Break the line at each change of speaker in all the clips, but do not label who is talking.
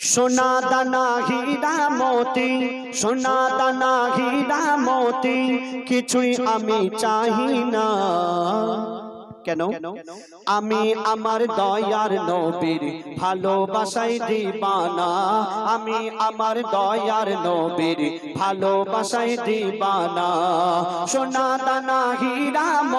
সোনা দানা হীরা মতি, সোনা দানা হীরা মতি, কিছুই আমি না। কেন? আমি আমার দয়ার নবীর ভালোবাসাই দিবানা। আমি আমার দয়ার নবীর ভালোবাসাই দিবানা। সোনা দানা হীরা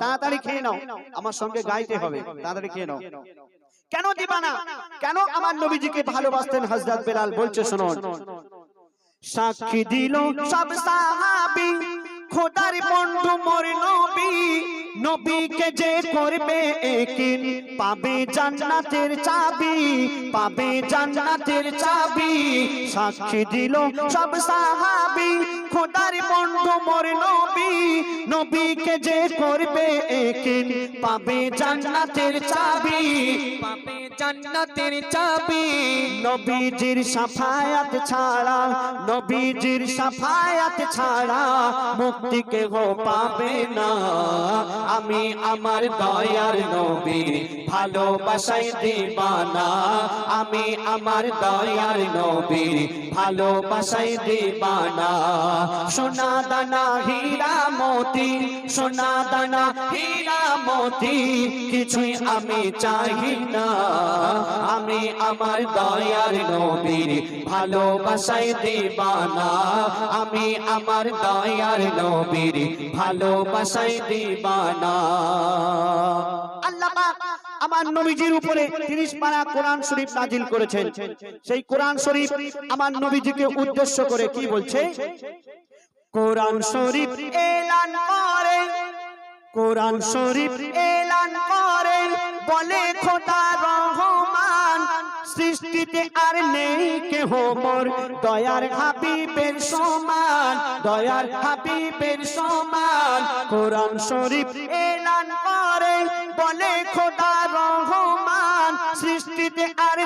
তাড়াতাড়ি খেয়ে নাও। আমার সঙ্গে গাইতে হবে। তাড়াতাড়ি খেয়ে নাও। কেন দিবা না কেন আমার নবীজিকে ভালোবাসতেন হযরত বেলাল? বলছে, শুনুন। সাক্ষী দিল সব সাহাবী। খোদার বন্ধু মোর নবী। নবীকে যে করবে একিন পাবে জান্নাতের চাবি, পাবে জান্নাতের চাবি। সাক্ষী দিল সব সাহাবী, খোদার বন্ধু মোর নবী। নবীকে যে করবে একিন পাবে জান্নাতের চাবি।
পাবে জান্নাতের চাবি।
নবীজির সাফায়াত ছাড়া, নবীজির সাফায়াত ছাড়া মুক্তি কেহ পাবে না। আমি আমার দয়ার নবীর ভালোবাসাই দিবানা। আমি আমার দয়ার নবীর ভালোবাসাই দিবানা। সোনা দানা হীরা মতি সোনা দানা হীরা মতি কিছুই আমি চাহি না। আমি আমার দয়ার নবীর ভালোবাসাই দিবানা। আমি আমার দয়ার নবীর ভালোবাসাই দিবানা। আল্লাহ আমার নবীজির উপরে 30 পারা কোরআন শরীফ নাজিল করেছেন। সেই কোরআন শরীফ আমার নবীজিকে উদ্দেশ্য করে কি বলছে? কোরআন শরীফ এলান করে। কোরআন শরীফ এলান করে। বলে খোদা রহমান, সৃষ্টিতে আর নেই কেহ মোর। দয়ার হাবিবের সমান, দয়ার হাবিবের সমান। কোরআন শরীফ এলান করে। বলে খোদা রহমান, সৃষ্টিতে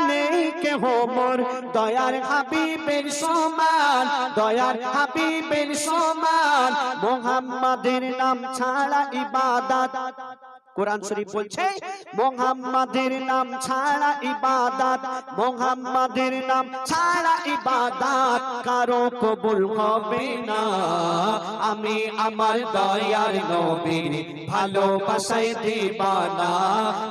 নেই কেহ মোর? দয়ার হাবিবের সমান, দয়ার হাবিবের সমান। মোহাম্মদের নাম ছাড়া ইবাদত। কোরআন শরীফ বলছে, মোহাম্মদের নাম ছাড়া ইবাদত। মোহাম্মদের নাম ছাড়া ইবাদত কারও কবুল হবে না। আমি আমার দয়ার নবীর ভালোবাসাই দিবানা।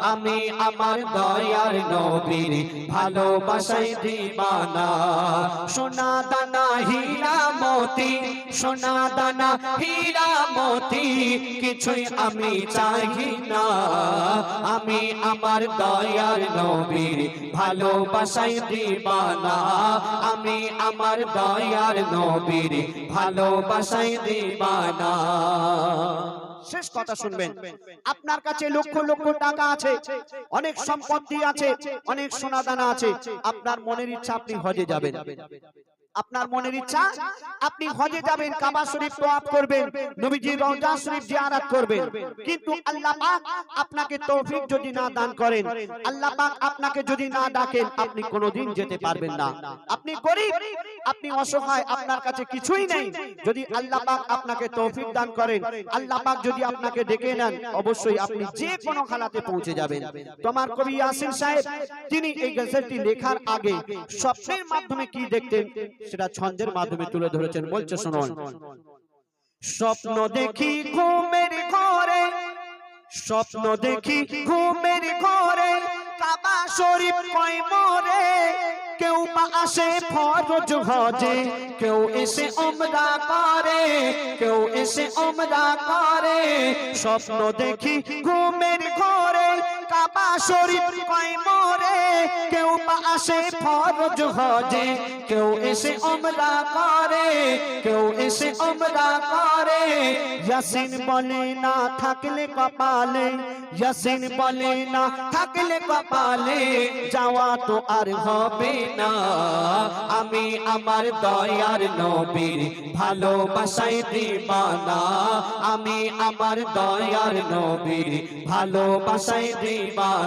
আমি আমার দয়ার নবীর ভালোবাসাই দিবানা। সোনা দানা হীরা মতি, সোনা দানা হীরা মতি, কিছুই আমি চাহি না। আমি আমার দয়ার নবীর ভালোবাসাই দিবানা। আমি আমার দয়ার নবীর ভালোবাসাই দিবানা। শেষ কথা শুনবেন। আপনার কাছে লক্ষ লক্ষ টাকা আছে, অনেক সম্পত্তি আছে, অনেক সোনাদানা আছে। আপনার মনের ইচ্ছা আপনি হজে যাবেন। আপনার মনের ইচ্ছা আপনি হজে যাবেন কাবা শরীফ তোয়াব করবেন নবীজির রওজা শরীফ জিয়ারত করবেন। কিন্তু আল্লাহ পাক আপনাকে তৌফিক যদি না দান করেন আল্লাহ পাক আপনাকে যদি না ডাকেন আপনি কোনোদিন যেতে পারবেন না। আপনি গরিব আপনি অসহায়, আপনার কাছে কিছুই নেই। যদি আল্লাহ পাক আপনাকে তৌফিক দান করেন, আল্লাহ পাক যদি আপনাকে ডেকে নেন, অবশ্যই আপনি যে কোনো খালাতে পৌঁছে যাবেন। তোমার কবি ইয়াসিন সাহেব, তিনি এই গজলটি লেখার আগে স্বপ্নের মাধ্যমে কি দেখতেন, সেটা ছন্দের মাধ্যমে তুলে ধরেছেন। বলছে, শুনুন। স্বপ্ন দেখি ঘুমের ঘরে, স্বপ্ন দেখি ঘুমের ঘরে, কাবা শরীফ কয় মোরে কেউ বা আসে ফরজ হজে, কেউ এসে ওমরা করে, কেউ এসে ওমরা করে। স্বপ্ন দেখি ঘুমে শরীফ কয়, মোরে, কেউ আসে ফরজ হজে, কেউ এসে ওমরা করে, কেউ এসে ওমরা করে। ইয়াসিন বলে, না থাকলে কপালে, ইয়াসিন বলে, না থাকলে কপালে, যাওয়া তো আর হবে না। আমি আমার দয়ার নবীর ভালোবাসায় দিবানা, আমি আমার দয়ার নবীর ভালোবাসায় দিবানা।